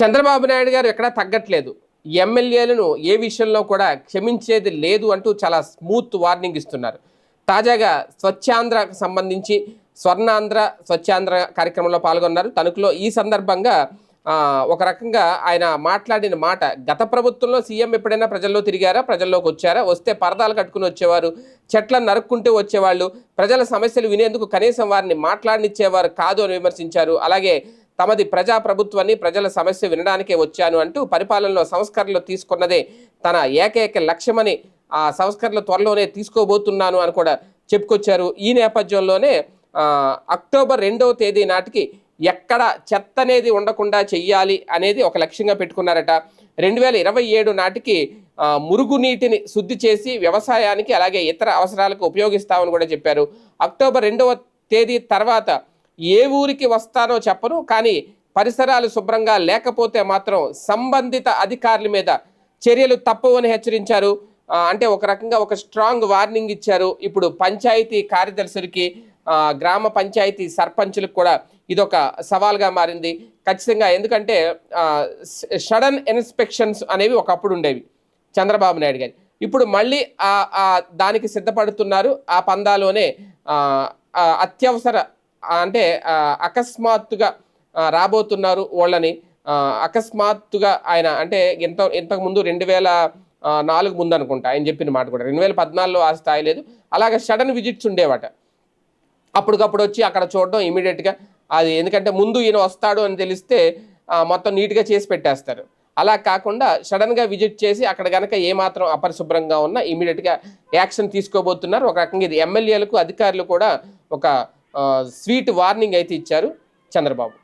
చంద్రబాబు నాయుడు గారు ఎక్కడా తగ్గట్లేదు. ఎమ్మెల్యేలను ఏ విషయంలో కూడా క్షమించేది లేదు అంటూ చాలా స్మూత్ వార్నింగ్ ఇస్తున్నారు. తాజాగా స్వచ్ఛాంధ్రకు సంబంధించి స్వర్ణాంధ్ర స్వచ్ఛాంధ్ర కార్యక్రమంలో పాల్గొన్నారు. తణుకులో ఈ సందర్భంగా ఒక రకంగా ఆయన మాట్లాడిన మాట గత ప్రభుత్వంలో సీఎం ఎప్పుడైనా ప్రజల్లో తిరిగారా? ప్రజల్లోకి వచ్చారా? వస్తే పరదాలు కట్టుకుని వచ్చేవారు చెట్లను నరుక్కుంటూ వచ్చేవాళ్ళు ప్రజల సమస్యలు వినేందుకు కనీసం వారిని మాట్లాడనిచ్చేవారు కాదు అని విమర్శించారు. అలాగే తమది ప్రజా ప్రభుత్వాన్ని ప్రజల సమస్య వినడానికే వచ్చాను అంటూ పరిపాలనలో సంస్కరణలు తీసుకున్నదే తన ఏకైక లక్ష్యమని ఆ సంస్కరణలు త్వరలోనే తీసుకోబోతున్నాను అని కూడా చెప్పుకొచ్చారు. ఈ నేపథ్యంలోనే అక్టోబర్ రెండవ తేదీ నాటికి ఎక్కడ చెత్త అనేది ఉండకుండా చెయ్యాలి అనేది ఒక లక్ష్యంగా పెట్టుకున్నారట. రెండు వేల ఇరవై ఏడు నాటికి మురుగునీటిని శుద్ధి చేసి వ్యవసాయానికి అలాగే ఇతర అవసరాలకు ఉపయోగిస్తామని కూడా చెప్పారు. అక్టోబర్ రెండవ తేదీ తర్వాత ఏ ఊరికి వస్తానో చెప్పను కానీ పరిసరాలు శుభ్రంగా లేకపోతే మాత్రం సంబంధిత అధికారుల మీద చర్యలు తప్పవని హెచ్చరించారు. అంటే ఒక రకంగా ఒక స్ట్రాంగ్ వార్నింగ్ ఇచ్చారు. ఇప్పుడు పంచాయతీ కార్యదర్శులకి గ్రామ పంచాయతీ సర్పంచులకు కూడా ఇదొక సవాల్గా మారింది. ఖచ్చితంగా ఎందుకంటే సడన్ ఇన్స్పెక్షన్స్ అనేవి ఒకప్పుడు ఉండేవి చంద్రబాబు నాయుడు గారి. ఇప్పుడు మళ్ళీ దానికి సిద్ధపడుతున్నారు. ఆ పందాలోనే అత్యవసర అంటే అకస్మాత్తుగా రాబోతున్నారు వాళ్ళని. అకస్మాత్తుగా ఆయన అంటే ఇంత ఇంతకుముందు రెండు వేల నాలుగు ముందు అనుకుంటా ఆయన చెప్పిన మాట కూడా. రెండు వేల పద్నాలుగులో ఆ స్థాయి లేదు. అలాగే సడన్ విజిట్స్ ఉండేవాట. అప్పటికప్పుడు వచ్చి అక్కడ చూడడం ఇమీడియట్గా అది ఎందుకంటే ముందు ఈయన వస్తాడు అని తెలిస్తే మొత్తం నీట్గా చేసి పెట్టేస్తారు. అలా కాకుండా సడన్గా విజిట్ చేసి అక్కడ కనుక ఏమాత్రం అపరిశుభ్రంగా ఉన్నా ఇమీడియట్గా యాక్షన్ తీసుకోబోతున్నారు. ఒక రకంగా ఇది ఎమ్మెల్యేలకు అధికారులు కూడా ఒక స్వీట్ వార్నింగ్ అయితే ఇచ్చారు చంద్రబాబు.